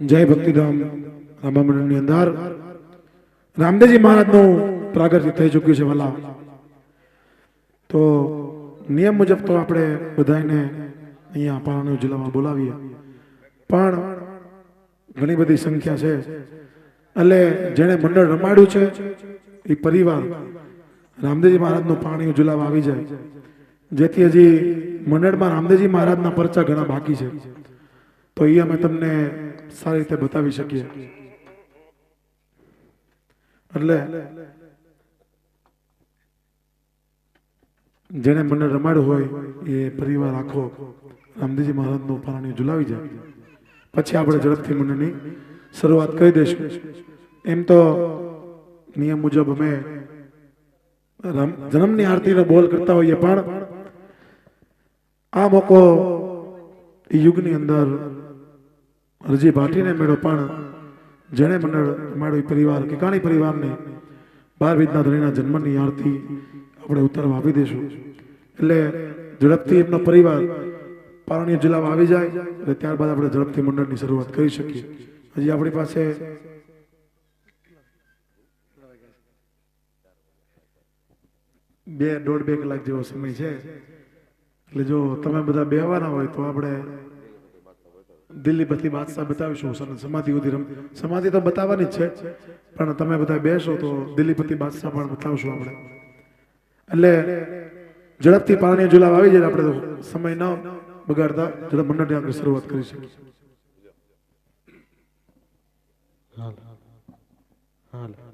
જય ભક્તિધામ રામા મંડળની અંદર. રામદેવજી મહારાજનું પ્રાગટ્ય થઈ ચૂક્યું છે વાલા. તો નિયમ મુજબ તો આપણે બધાને અહીંયા પાણી જિલ્લામાં બોલાવીએ. પણ ઘણી બધી સંખ્યા છે. એટલે જેણે મંડળ રમાડ્યું છે, એ પરિવાર રામદેવજી મહારાજનું પાણી જુલામાં આવી જાય. જેથી હજી મંડળમાં રામદેવજી મહારાજના પરચા ઘણા બાકી છે. તો એ અમે તમને સારી રીતે બતાવી શકીએ. એટલે જેને મને રમાડ હોય એ પરિવાર આખો રામદેવજી મહારાજનું પારણી ઝુલાવી જાય. પછી આપણે ઝડપથી મંડળની શરૂઆત કરી દઈશું. એમ તો નિયમ મુજબ અમે જન્મની આરતીનો બોલ કરતા હોઈએ, પણ આ મોકો યુગની અંદર હરજી ભાટીને મેળો, પણ જેણે મંડળ માળો પરિવાર કે કાણી પરિવારને બાર વિધના ધણીના જન્મની આરતી આપણે ઉત્તરવા આપી દઈશું. એટલે ઝડપથી એમનો પરિવાર પારણીય જિલ્લામાં આવી જાય એટલે ત્યારબાદ આપણે ઝડપથી મંડળની શરૂઆત કરી શકીએ. હજી આપણી પાસે બે દોઢ બે કલાક જેવો સમય છે. એટલે જો તમે બધા બેહવાના હોય તો આપણે દિલ્હી બધી બાદશાહ બતાવીશું સન- સમાધિ સુધી રમ. સમાધિ તો બતાવવાની જ છે, પણ તમે બધા બેસો તો દિલ્હીપતિ બાદશાહ પણ બતાવશું આપણે. એટલે ઝડપથી પાણી જુલાબ આવી જાય આપણે સમય ન બગાડતા, ઝડપ મંડળની આપણે શરૂઆત કરી શકીએ. હાલ હાલ.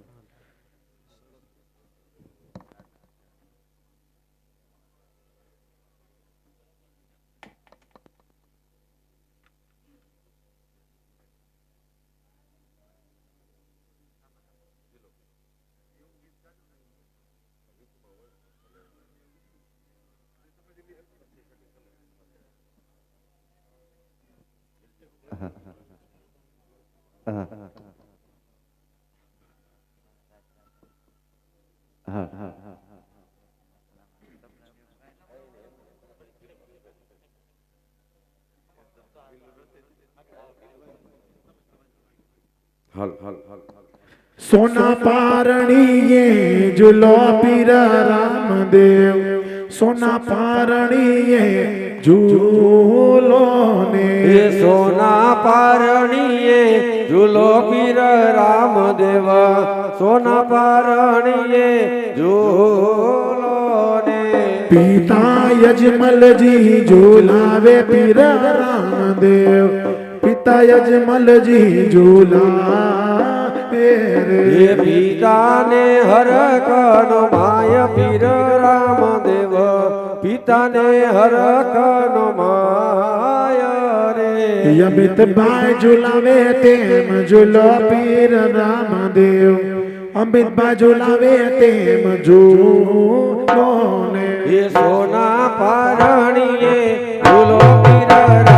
હાલ સોના પારણીએ ઝૂલો પીર રામદેવ. સોના પારણીએ ઝૂલો ને સોના પારણીએ ઝૂલો પીર રામદેવ સોના પારણીએ ઝૂલો ને. પિતા યજમલજી ઝૂલાવે પીર રામદેવ. પિતા યજમલજી ઝૂલાવે રે. પિતાને હરકનો માય પીર રામદેવ. પિતાને હરકનો માય રે અમિત ભાઈ ઝુલાવે તેમ ઝૂલો પીર રામદેવ. અમિત ભાઈ ઝુલાવે તેમ ઝૂલો ને એ સોના પારણીએ ઝૂલો પીર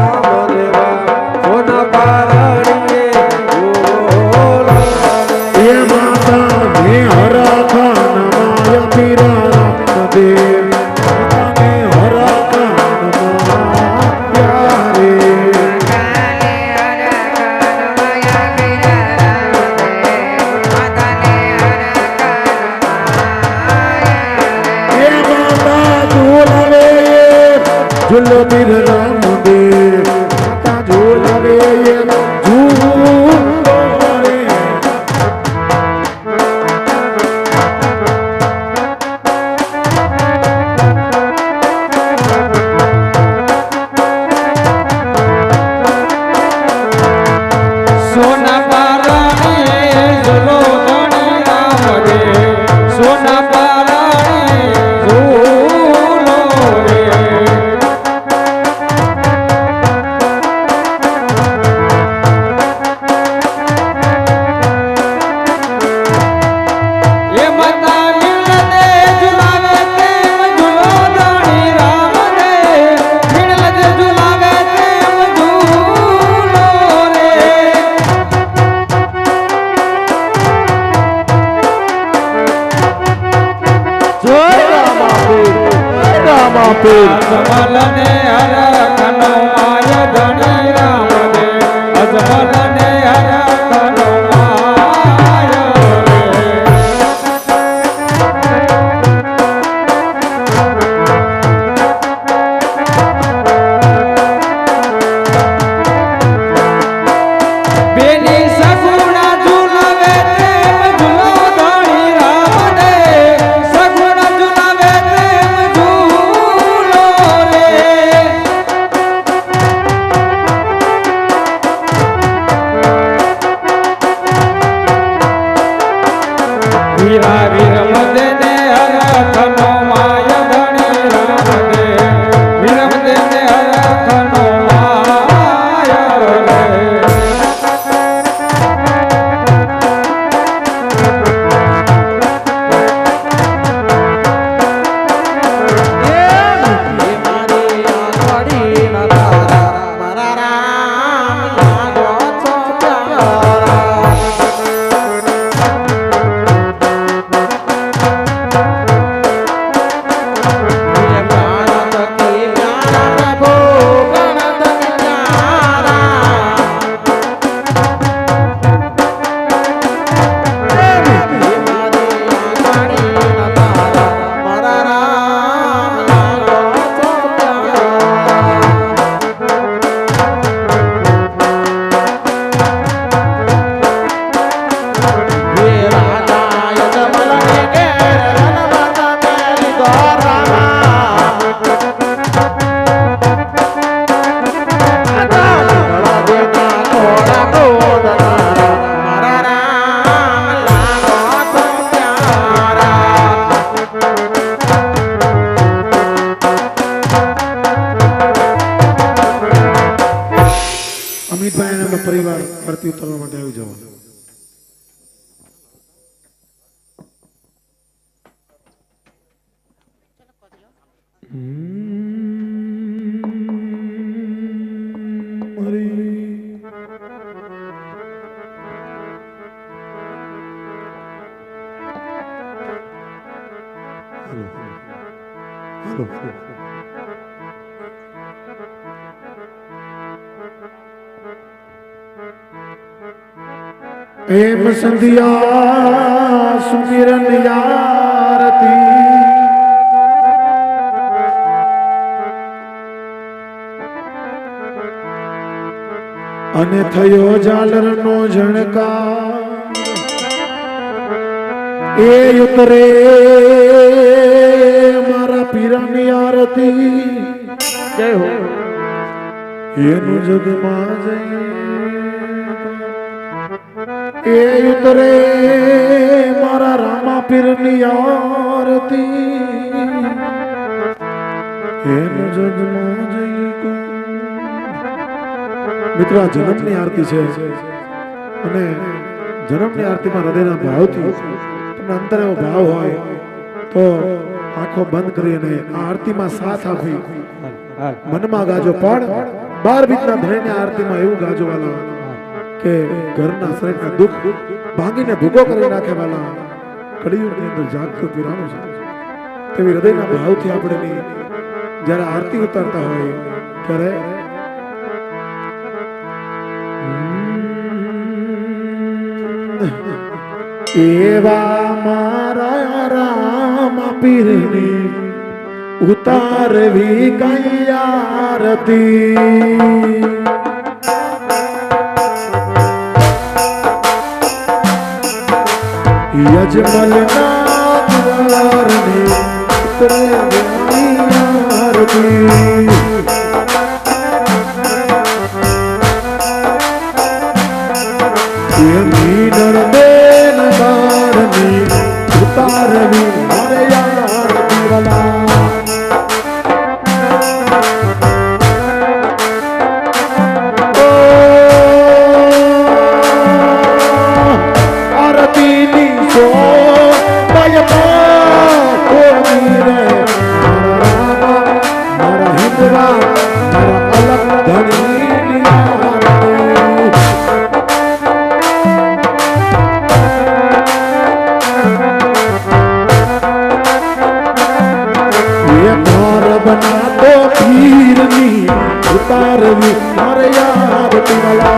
વીરા વીરમ દે દે એમ સંધ્યા સુમિરન યારતી. અને થયો જાલર નો ઝણકાર. એ ઉતરે મારા પીરની આરતી જય હો. એનું જગમાં જય એ ઉતરે મારા રામા પીરની આરતી એનું જગમાં જઈ કો મિત્રો આ જન્મની આરતી છે અને જન્મની આરતીમાં હૃદયના ભાવથી તમને અંતર એવો ભાવ હોય તો આંખો બંધ કરી અને આ આરતીમાં સાથ આપી મનમાં ગાજો પણ બાર બીજના ધણીને આરતીમાં એવું ગાજો વાલા કે ઘરના શરીરના દુઃખ ભાંગીને ભૂગો કરી નાખે વાલા કળિયુગની અંદર જાગૃતિ પીરાણું છે. તેવી હૃદયના ભાવથી આપણે જ્યારે આરતી ઉતારતા હોય, ત્યારે એવા મારા રામ પીરની ઉતારવી કઈ આરતી. યજમલ નાગરને ઉતરવી આરતી நீரமி உத்தாரவி மறையாபட்டிகளா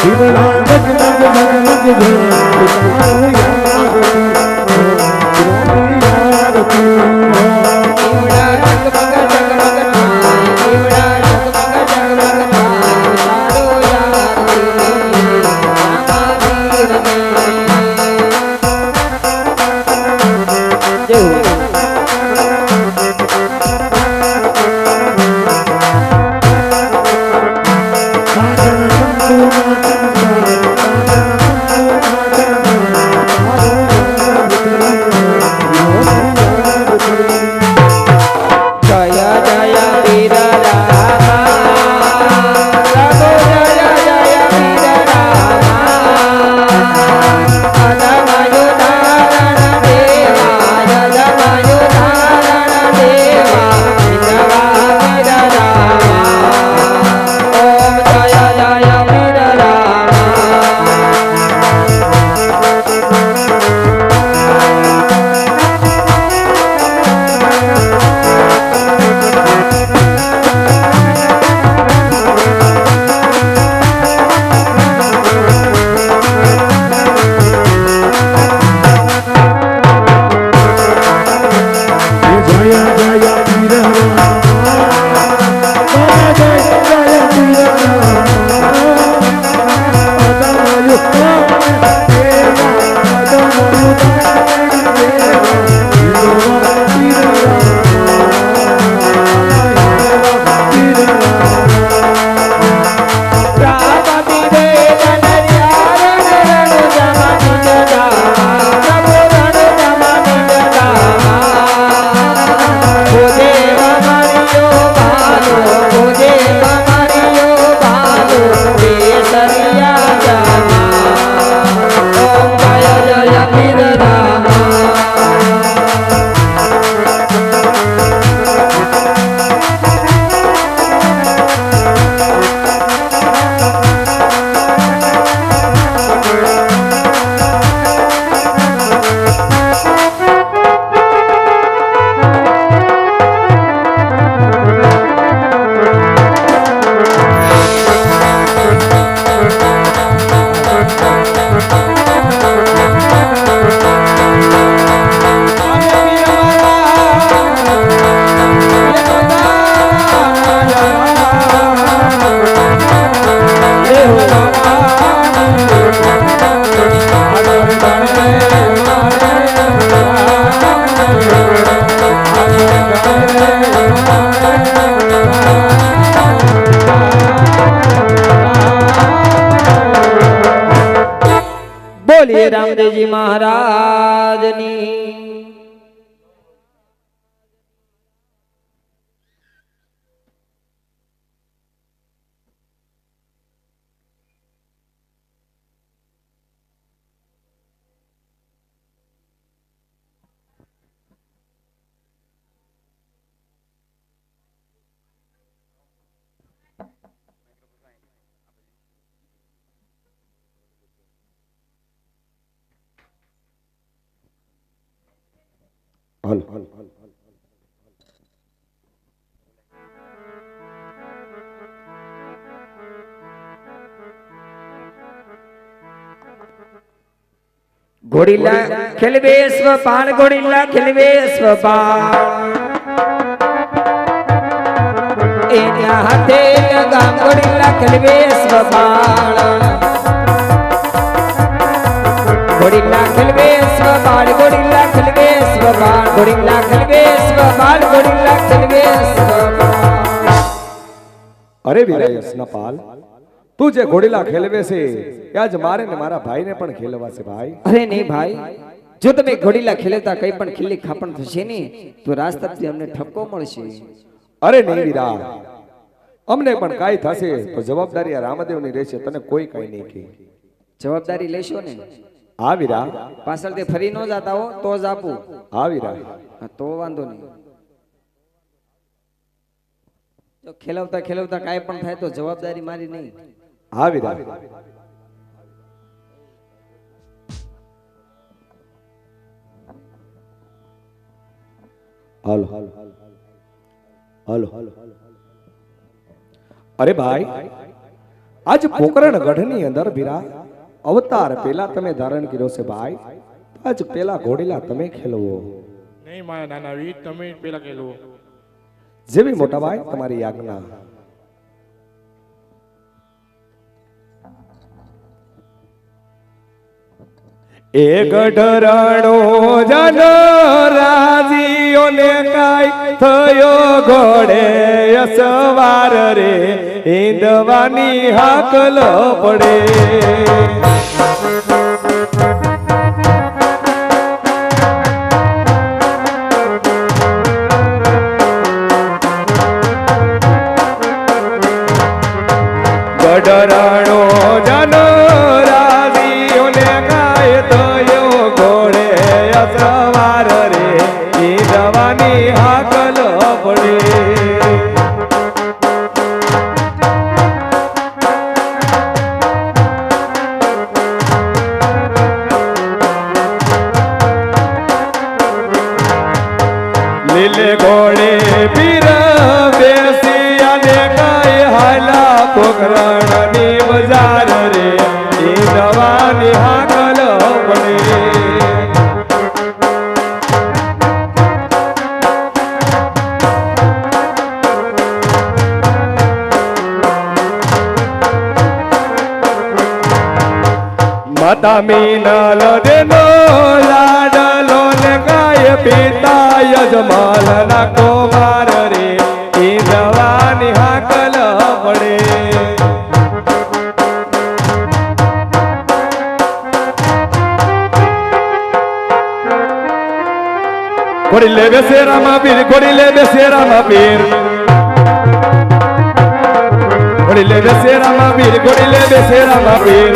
જીવના જગ જગ જગ જગ જગ મહારાજ. হন ગોરીલા ખેલવે સ્વપાળ ગોરીલા ખેલવે સ્વપાળ એના હાથે લગામ ગોરીલા ખેલવે સ્વપાળ ગોડિલ્લા ખલવે સ્વબાળ ગોડિલ્લા ખલવે સ્વબાળ ગોડિલ્લા ખલવે સ્વબાળ ગોડિલ્લા ખલવે અરે વિરાયસના પાલ તું જે ઘોડીલા ખેલવે છે આજ મારે ને મારા ભાઈને પણ ખેલવા છે ભાઈ. અરે નહીં ભાઈ જો તમે ઘોડીલા ખેલતા કઈ પણ ખીલી ખાપણ થશે ને તો રાસ્તાથી અમને ઠપકો મળશે. અરે નહીં વિરા અમને પણ કાંઈ થશે તો જવાબદારી આ રામદેવની રહેશે તને કોઈ કઈ નહીં કે જવાબદારી લેશો ને? હા વીરા પાછળથી ફરી ન જાતા હો તો જ આપું. હા વીરા તો વાંધો નહીં. જો ખેલવતા ખેલવતા કાંઈ પણ થાય તો જવાબદારી મારી નહીં. હા વીરા હાલો. હાલો. અરે ભાઈ આજ પોકરણ ગઢની અંદર વીરા અવતાર પેલા તમે ધારણ કર્યો છે ભાઈ. આજ પેલા ઘોડેલા તમે ખેલવો. નહીં મારા નાના વીર તમે પેલા ખેલવો. જેવી મોટા ભાઈ તમારી આજ્ઞા. એક ઢરાણો જન રાજીઓને કાય થયો ઘોડે સવાર રે ઈંદવાની હાકલ પડે. માતા મીનલ દેનો લાડલો ને ગાય પિતા યજમાન ના કુમાર રે. ઈ જવાની હાકલ પડે ઘોડી લે બેસેરામાં પીર ઘોડી લે બેસેરામાં પીર ઘોડી લે બેસેરામાં વીર ઘોડી લે બેસેરામાં વીર.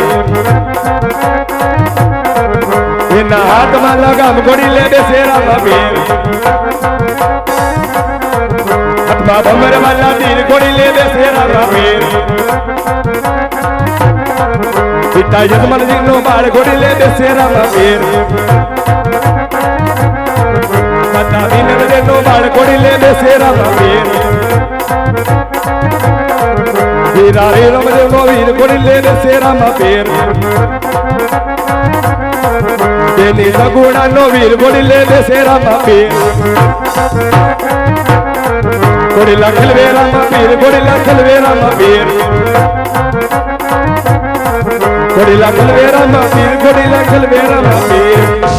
એના હાથમાં લગામ ઘોડી લે બેસેરામાં વીર. હાથમાં ભમર વાલા તીર ઘોડી લે બેસેરામાં વીર. પિતા યજમાનજી નો બાળ ઘોડી લે બેસેરામાં વીર. માતા વિનર નો બાળ ઘોડી લે બેસેરામાં પીર વીરા. રે રમજે નો વીર ઘોડી લે બેસેરામાં પીર તેની સગુણા નો વીર ગોડી લે બેસેરામાં પીર ગોડી લખલ વેરામાં પીર ગોડી લખલ વેરામાં પીર